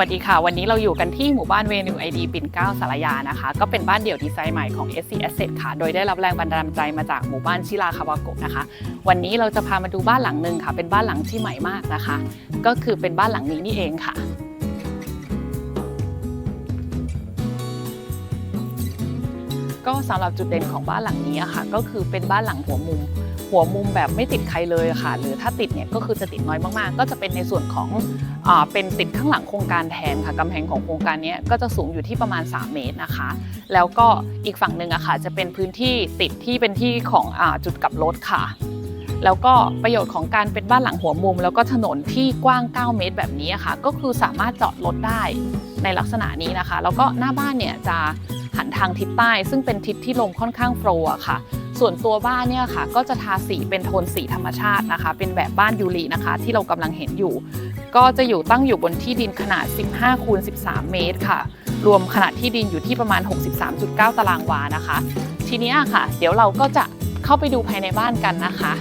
วัสดีค่ะ วันนี้เราอยู่กันที่หมู่บ้านเวนิวไอดีปิ่นเก้าสารยานะคะ ก็เป็นบ้านเดี่ยวดีไซน์ใหม่ของ SC Asset ค่ะ โดยได้รับแรงบันดาลใจมาจากหมู่บ้านชิราคาวาโกะนะคะ วันนี้เราจะพามาดูบ้านหลังหนึ่งค่ะ เป็นบ้านหลังที่ใหม่มากนะคะ ก็คือเป็นบ้านหลังนี้นี่เองค่ะก็สำหรับจุดเด่นของบ้านหลังนี้ค่ะ ก็คือเป็นบ้านหลังหัวมุม หัวมุมแบบไม่ติดใครเลยค่ะ หรือถ้าติดเนี่ยก็คือจะติดน้อยมากๆ ก็จะเป็นในส่วนของอเป็นติดข้างหลังโครงการแทนค่ะกำแพงของโครงการนี้ก็จะสูงอยู่ที่ประมาณ 3 เมตรนะคะ แล้วก็อีกฝั่งหนึ่งอะค่ะจะเป็นพื้นที่ติดที่เป็นที่ของอจุดกลับรถค่ะแล้วก็ประโยชน์ของการเป็นบ้านหลังหัวมุม แล้วก็ถนนที่กว้าง 9 เมตรแบบนี้ค่ะ ก็คือสามารถจอดรถได้ในลักษณะนี้นะคะ แล้วก็หน้าบ้านเนี่ยจะหันทางทิศใต้ ซึ่งเป็นทิศที่ลมค่อนข้างโฟลว์ค่ะ ส่วนตัวบ้านเนี่ยค่ะ ก็จะทาสีเป็นโทนสีธรรมชาตินะคะ เป็นแบบบ้านยูรีนะคะ ที่เรากำลังเห็นอยู่ ก็จะอยู่ตั้งอยู่บนที่ดินขนาด 15คูณ13 เมตรค่ะ รวมขนาดที่ดินอยู่ที่ประมาณ 63.9 ตารางวานะคะ ทีนี้ค่ะ เดี๋ยวเราก็จะเข้าไปดูภายในบ้านกันนะคะ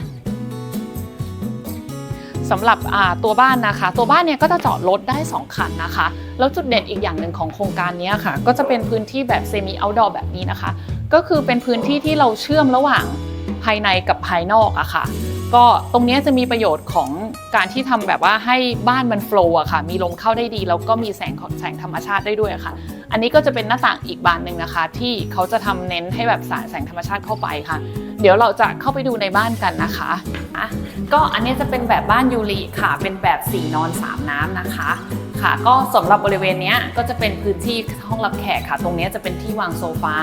สำหรับตัวบ้านนะคะ ตัวบ้านเนี่ยก็จะจอดรถได้ 2 คันนะคะ แล้วจุดเด่นอีกอย่างหนึ่งของโครงการนี้ค่ะ ก็จะเป็นพื้นที่แบบเซมิเอาท์ดอร์แบบนี้นะคะ ก็คือเป็นพื้นที่ที่เราเชื่อมระหว่างภายในกับภายนอกอะค่ะ ก็ตรงนี้จะมีประโยชน์ของการที่ทำแบบว่าให้บ้านมันโฟล์อะค่ะ มีลมเข้าได้ดีแล้วก็มีแสงของแสงธรรมชาติได้ด้วยอะค่ะ อันนี้ก็จะเป็นหน้าต่างอีกบานหนึ่งนะคะ ที่เขาจะทำเน้นให้แบบสารแสงธรรมชาติเข้าไปค่ะ เดี๋ยวเราจะเข้าไปดูในบ้านกันนะคะอะก็อันนี้จะเป็นแบบบ้านยูริค่ะ เป็นแบบ4นอน3น้ำนะคะค่ะ ก็สำหรับบริเวณนี้ก็จะเป็นพื้นที่ห้องรับแขกค่ะ ตรงนี้จะเป็นที่วางโซฟา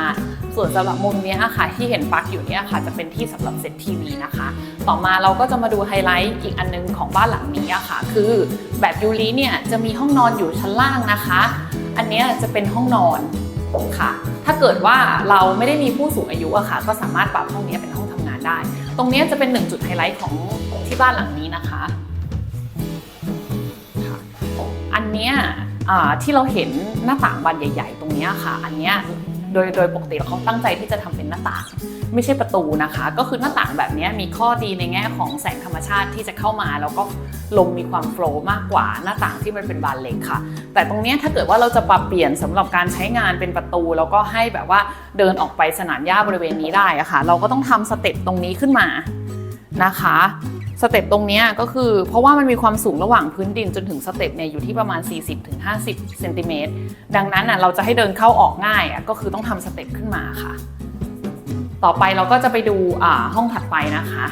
ส่วนสำหรับมุมนี้ค่ะที่เห็นปลั๊กอยู่เนี่ยค่ะ จะเป็นที่สำหรับเซตทีวีนะคะ ต่อมาเราก็จะมาดูไฮไลท์อีกอันนึงของบ้านหลังนี้ค่ะ คือแบบยูริเนี่ยจะมีห้องนอนอยู่ชั้นล่างนะคะ อันนี้จะเป็นห้องนอนค่ะ ถ้าเกิดว่าเราไม่ได้มีผู้สูงอายุอะค่ะก็สามารถปรับห้องนี้เป็นห้องทำงานได้ ตรงนี้จะเป็นหนึ่งจุดไฮไลท์ของที่บ้านหลังนี้นะคะ อันเนี้ยที่เราเห็นหน้าต่างบานใหญ่ ๆ ตรงนี้ค่ะ อันเนี้ยโดยโดยปกติเขาตั้งใจที่จะทำเป็นหน้าต่าง ไม่ใช่ประตูนะคะ ก็คือหน้าต่างแบบนี้มีข้อดีในแง่ของแสงธรรมชาติที่จะเข้ามา แล้วก็ลมมีความโฟล์มากกว่าหน้าต่างที่มันเป็นบานเล็กค่ะ แต่ตรงนี้ถ้าเกิดว่าเราจะปรับเปลี่ยนสำหรับการใช้งานเป็นประตู แล้วก็ให้แบบว่าเดินออกไปสนามหญ้าบริเวณนี้ได้อะค่ะ เราก็ต้องทำสเต็ปตรงนี้ขึ้นมานะคะสเต็ปตรงนี้ก็คือเพราะว่ามันมีความสูงระหว่างพื้นดินจนถึงสเต็ปเนี่ยอยู่ที่ประมาณ 40-50เซนติเมตรดังนั้นอะเราจะให้เดินเข้าออกง่ายอะก็คือต้องทำสเต็ปขึ้นมาค่ะ ต่อไปเราก็จะไปดูห้องถัดไปนะคะ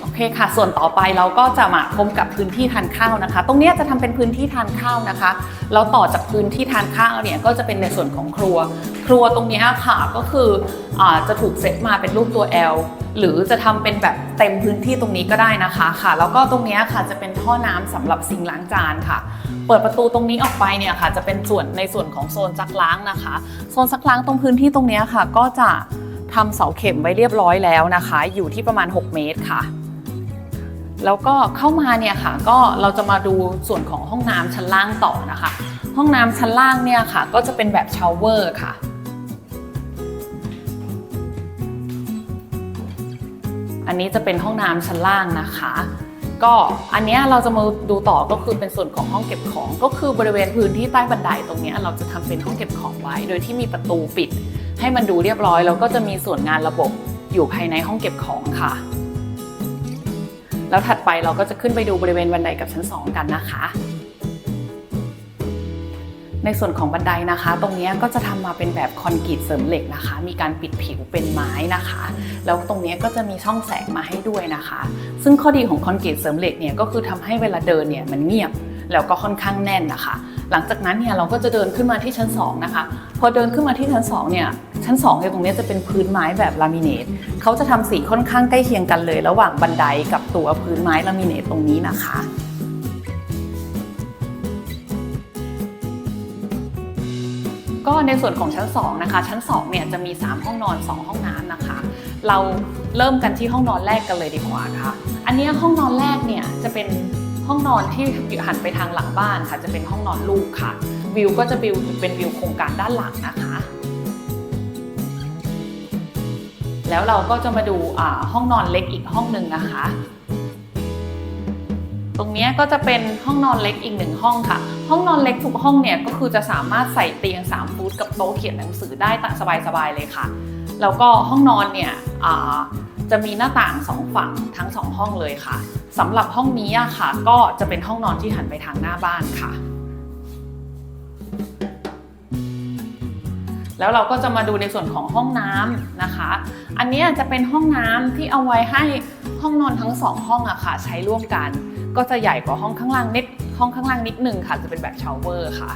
โอเคค่ะ ส่วนต่อไปเราก็จะมาพบกับพื้นที่ทานข้าวนะคะ ตรงเนี้ยจะทำเป็นพื้นที่ทานข้าวนะคะ แล้วต่อจากพื้นที่ทานข้าวเนี่ยก็จะเป็นในส่วนของครัว ครัวตรงเนี้ยค่ะก็คืออจะถูกเซตมาเป็นรูปตัว L หรือจะทำเป็นแบบเต็มพื้นที่ตรงนี้ก็ได้นะคะค่ะ แล้วก็ตรงนี้ค่ะจะเป็นท่อน้ำสำหรับซิงล้างจานค่ะ เปิดประตูตรงนี้ออกไปเนี่ยค่ะ จะเป็นส่วนในส่วนของโซนซักล้างนะคะ โซนซักล้างตรงพื้นที่ตรงนี้ค่ะ ก็จะทำเสาเข็มไว้เรียบร้อยแล้วนะคะ อยู่ที่ประมาณ 6 เมตรค่ะแล้วก็เข้ามาเนี่ยค่ะก็เราจะมาดูส่วนของห้องน้ำชั้นล่างต่อนะคะ ห้องน้ำชั้นล่างเนี่ยค่ะ ก็จะเป็นแบบชาวเวอร์ค่ะ อันนี้จะเป็นห้องน้ำชั้นล่างนะคะ ก็อันเนี้ยเราจะมาดูต่อก็คือเป็นส่วนของห้องเก็บของ ก็คือบริเวณพื้นที่ใต้บันไดตรงเนี้ยเราจะทำเป็นห้องเก็บของไว้ โดยที่มีประตูปิด ให้มันดูเรียบร้อย แล้วก็จะมีส่วนงานระบบอยู่ภายในห้องเก็บของค่ะ แล้วถัดไปเราก็จะขึ้นไปดูบริเวณบันไดกับชั้น 2 กันนะคะ ในส่วนของบันไดนะคะ ตรงนี้ก็จะทำมาเป็นแบบคอนกรีตเสริมเหล็กนะคะ มีการปิดผิวเป็นไม้นะคะ แล้วตรงนี้ก็จะมีช่องแสงมาให้ด้วยนะคะ ซึ่งข้อดีของคอนกรีตเสริมเหล็กเนี่ยก็คือทำให้เวลาเดินเนี่ยมันเงียบแล้วก็ค่อนข้างแน่นนะคะ หลังจากนั้นเนี่ยเราก็จะเดินขึ้นมาที่ชั้น 2 นะคะ พอเดินขึ้นมาที่ชั้น2เนี่ยชั้น2เนี่ยตรงนี้จะเป็นพื้นไม้แบบลามิเนตเขาจะทำสีค่อนข้างใกล้เคียงกันเลย ระหว่างบันไดกับตัวพื้นไม้ลามิเนตตรงนี้นะคะ ก็ในส่วนของชั้น2นะคะชั้น2เนี่ยจะมี 3 ห้องนอน 2 ห้องน้ำนะคะ เราเริ่มกันที่ห้องนอนแรกกันเลยดีกว่าค่ะ อันนี้ห้องนอนแรกเนี่ยจะเป็นห้องนอนที่หันไปทางหลังบ้านค่ะ จะเป็นห้องนอนลูกค่ะ วิวก็จะวิวเป็นวิวโครงการด้านหลังนะคะ แล้วเราก็จะมาดูห้องนอนเล็กอีกห้องหนึ่งนะคะ ตรงนี้ก็จะเป็นห้องนอนเล็กอีกหนึ่งห้องค่ะ ห้องนอนเล็กทุกห้องเนี่ยก็คือจะสามารถใส่เตียง 3 ฟุตกับโต๊ะเขียนหนังสือได้ตามสบายๆเลยค่ะ แล้วก็ห้องนอนเนี่ยจะมีหน้าต่างสองฝั่งทั้งสองห้องเลยค่ะสำหรับห้องนี้อะค่ะ ก็จะเป็นห้องนอนที่หันไปทางหน้าบ้านค่ะ แล้วเราก็จะมาดูในส่วนของห้องน้ำนะคะ อันนี้จะเป็นห้องน้ำที่เอาไว้ให้ห้องนอนทั้งสองห้องอะค่ะ ใช้ร่วมกัน ก็จะใหญ่กว่าห้องข้างล่างนิดห้องข้างล่างนิดหนึ่งค่ะ จะเป็นแบบชาวเวอร์ค่ะ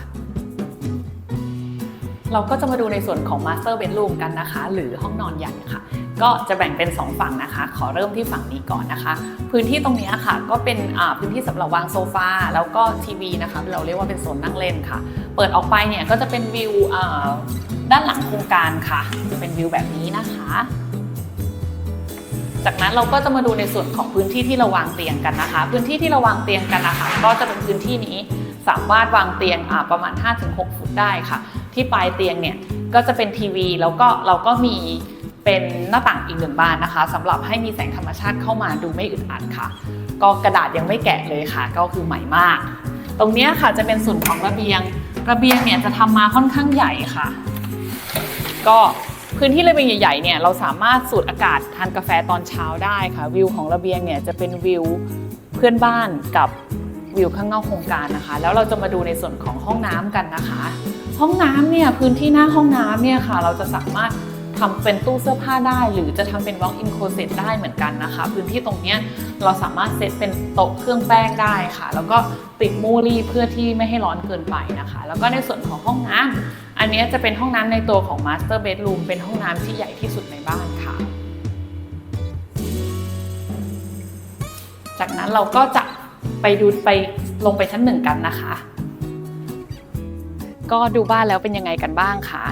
เราก็จะมาดูในส่วนของ Master Bedroom กันนะคะ หรือห้องนอนใหญ่ค่ะ ก็จะแบ่งเป็น 2 ฝั่งนะคะ ขอเริ่มที่ฝั่งนี้ก่อนนะคะ พื้นที่ตรงนี้ค่ะ ก็เป็นพื้นที่สำหรับวางโซฟาแล้วก็ทีวีนะคะ เราเรียกว่าเป็นโซนนั่งเล่นค่ะ เปิดออกไปเนี่ยก็จะเป็นวิว ด้านหลังโครงการค่ะ จะเป็นวิวแบบนี้นะคะ จากนั้นเราก็จะมาดูในส่วนของพื้นที่ที่เราวางเตียงกันนะคะ พื้นที่ที่เราวางเตียงกันนะคะก็จะเป็นพื้นที่นี้สามารถวางเตียงอ่าประมาณ 5-6 ฟุตได้ค่ะ ที่ปลายเตียงเนี่ยก็จะเป็นทีวี แล้วก็เราก็มีเป็นหน้าต่างอีกหนึ่งบานนะคะสำหรับให้มีแสงธรรมชาติเข้ามาดูไม่อึดอัดค่ะ ก็กระดาษยังไม่แกะเลยค่ะ ก็คือใหม่มาก ตรงนี้ค่ะจะเป็นส่วนของระเบียง ระเบียงเนี่ยจะทำมาค่อนข้างใหญ่ค่ะ ก็พื้นที่ระเบียงใหญ่ๆเนี่ยเราสามารถสูดอากาศทานกาแฟตอนเช้าได้ค่ะวิวของระเบียงเนี่ยจะเป็นวิวเพื่อนบ้านกับวิวข้างนอกโครงการนะคะ แล้วเราจะมาดูในส่วนของห้องน้ำกันนะคะ ห้องน้ำเนี่ยพื้นที่หน้าห้องน้ำเนี่ยค่ะ เราจะสามารถ ทำเป็นตู้เสื้อผ้าได้ หรือจะทำเป็น walk-in closet ได้เหมือนกันนะคะ พื้นที่ตรงนี้เราสามารถเซตเป็นโต๊ะเครื่องแป้งได้ค่ะ แล้วก็ติดมูรี่เพื่อที่ไม่ให้ร้อนเกินไปนะคะ แล้วก็ในส่วนของห้องน้ำอันนี้จะเป็นห้องน้ำในตัวของ Master Bedroom เป็นห้องน้ำที่ใหญ่ที่สุดในบ้านค่ะ จากนั้นเราก็จะไปดูไปลงไปชั้นหนึ่งกันนะคะ ก็ดูบ้านแล้วเป็นยังไงกันบ้างคะ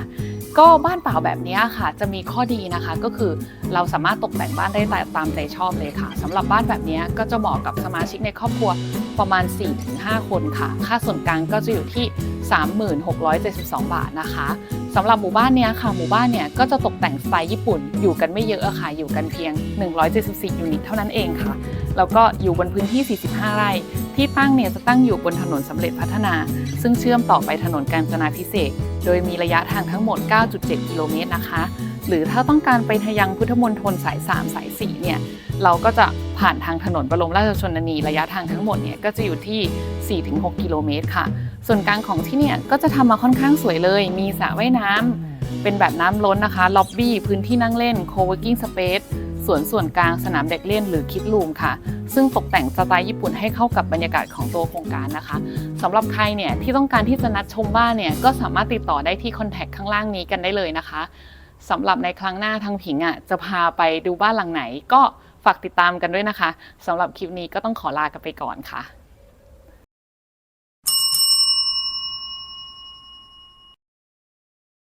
ก็บ้านเปล่าแบบนี้ค่ะ จะมีข้อดีนะคะ ก็คือเราสามารถตกแต่งบ้านได้ตามใจชอบเลยค่ะสำหรับบ้านแบบนี้ก็จะเหมาะกับสมาชิกในครอบครัวประมาณ 4-5 คนค่ะ ค่าส่วนกลางก็จะอยู่ที่ 3672 บาทนะคะสำหรับหมู่บ้านเนี้ยค่ะหมู่บ้านเนี่ยก็จะตกแต่งสไตล์ญี่ปุ่น อยู่กันไม่เยอะอะค่ะอยู่กันเพียง 174 ยูนิตเท่านั้นเองค่ะ แล้วก็อยู่บนพื้นที่ 45 ไร่ ที่ตั้งเนี่ยจะตั้งอยู่บนถนนสำเร็จพัฒนา ซึ่งเชื่อมต่อไปถนนกาญจนาพิเศษ โดยมีระยะทางทั้งหมด 9.7 กิโลเมตรนะคะ หรือถ้าต้องการไปทายังพุทธมณฑลสาย 3 สาย 4 เนี่ย เราก็จะผ่านทางถนนบรมราชชนนีระยะทางทั้งหมดเนี่ยก็จะอยู่ที่ 4-6 กิโลเมตรค่ะ ส่วนกลางของที่เนี่ยก็จะทำมาค่อนข้างสวยเลย มีสระว่ายน้ำเป็นแบบน้ำล้นนะคะ ล็อบบี้ พื้นที่นั่งเล่น co-working space ส สวนส่วนกลางสนามเด็กเล่นหรือคิดลูมค่ะ ซึ่งตกแต่งสไตล์ญี่ปุ่นให้เข้ากับบรรยากาศของตัวโครงการนะคะสำหรับใครเนี่ยที่ต้องการที่จะนัดชมบ้านเนี่ยก็สามารถติดต่อได้ที่คอนแทคข้างล่างนี้กันได้เลยนะคะสำหรับในครั้งหน้าทางผิงอะจะพาไปดูบ้านหลังไหน ก็ฝากติดตามกันด้วยนะคะสำหรับคลิปนี้ก็ต้องขอลากันไปก่อนค่ะ